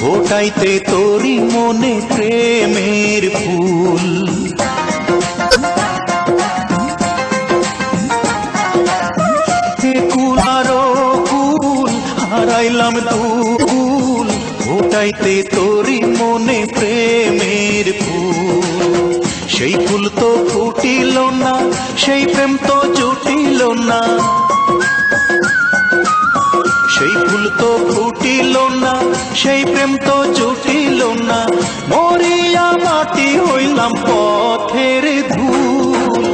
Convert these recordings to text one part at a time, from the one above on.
ফোটাইতে তোরি মনে প্রেমের ফুল। হারাইলাম দুকুল ফোটাইতে তোরি মনে প্রেমের ফুল। সেই ফুল তো ফুটিল না, সেই প্রেম তো জুটিল না। সেই প্রেম তো জুটিল না। মরিয়া মাটি হইলাম পথের ধূল।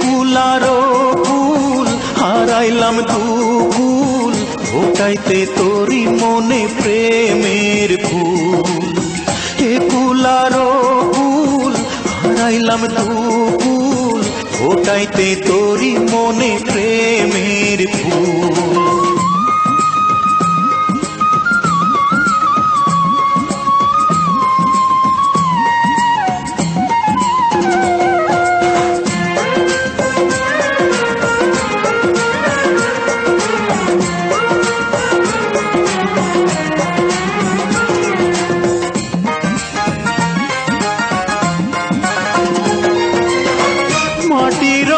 কুলারো ফুল হারাইলাম দুকুল। ওটাইতে তোরি মনে প্রেমের ফুল। এ কুলারো ফুল হারাইলাম দুকুল। ওটাইতে তোরি মনে প্রেমের ফুল। মাটির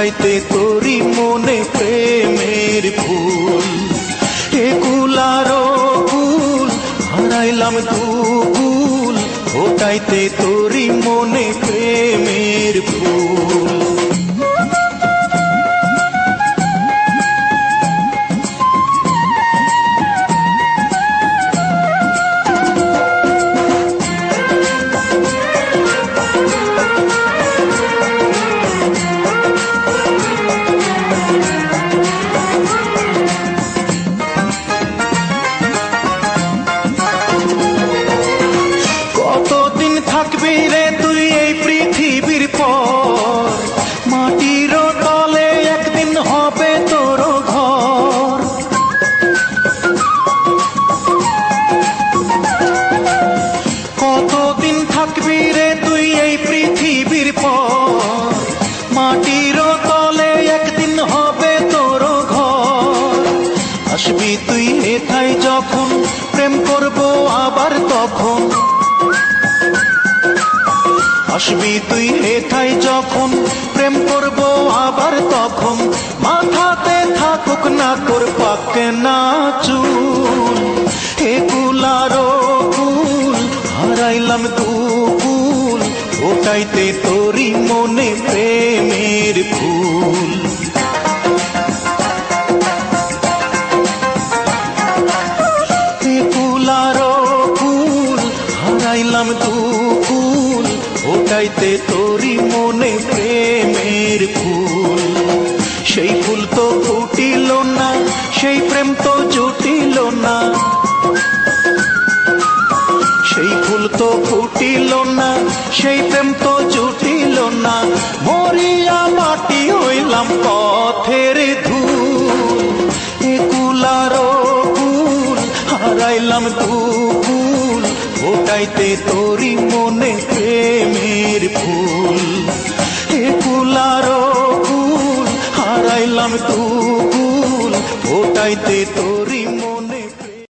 ওটাইতে তোরি মনে প্রেমের ফুল। এ কুলার ফুল হারাইলাম দুকুল ওটাইতে তোরি মনে প্রেমের যখন প্রেম করব আবার তখন। আসবি তুই হেথায় যখন প্রেম করব আবার তখন। মাথাতে থাকুক না তোর পাকে না চুল। হে কুলারো কুল হারাইলাম দুকুল ওটাইতে তোরি মনে প্রেমের ফুল। হারাইলাম দুকুল ওটাইতে তোরি মনে প্রেমের ফুল। সেই ফুল তো ফুটিল না, সেই প্রেম তো জুটিল না। সেই ফুল তো ফুটিল না, সেই প্রেম তো জুটিল না। মরিয়া মাটি হইলাম পথের ধূল, এ কুলারো কুল হারাইলাম দুকুল ওটাইতে তোরি মনে প্রেমের ফুল।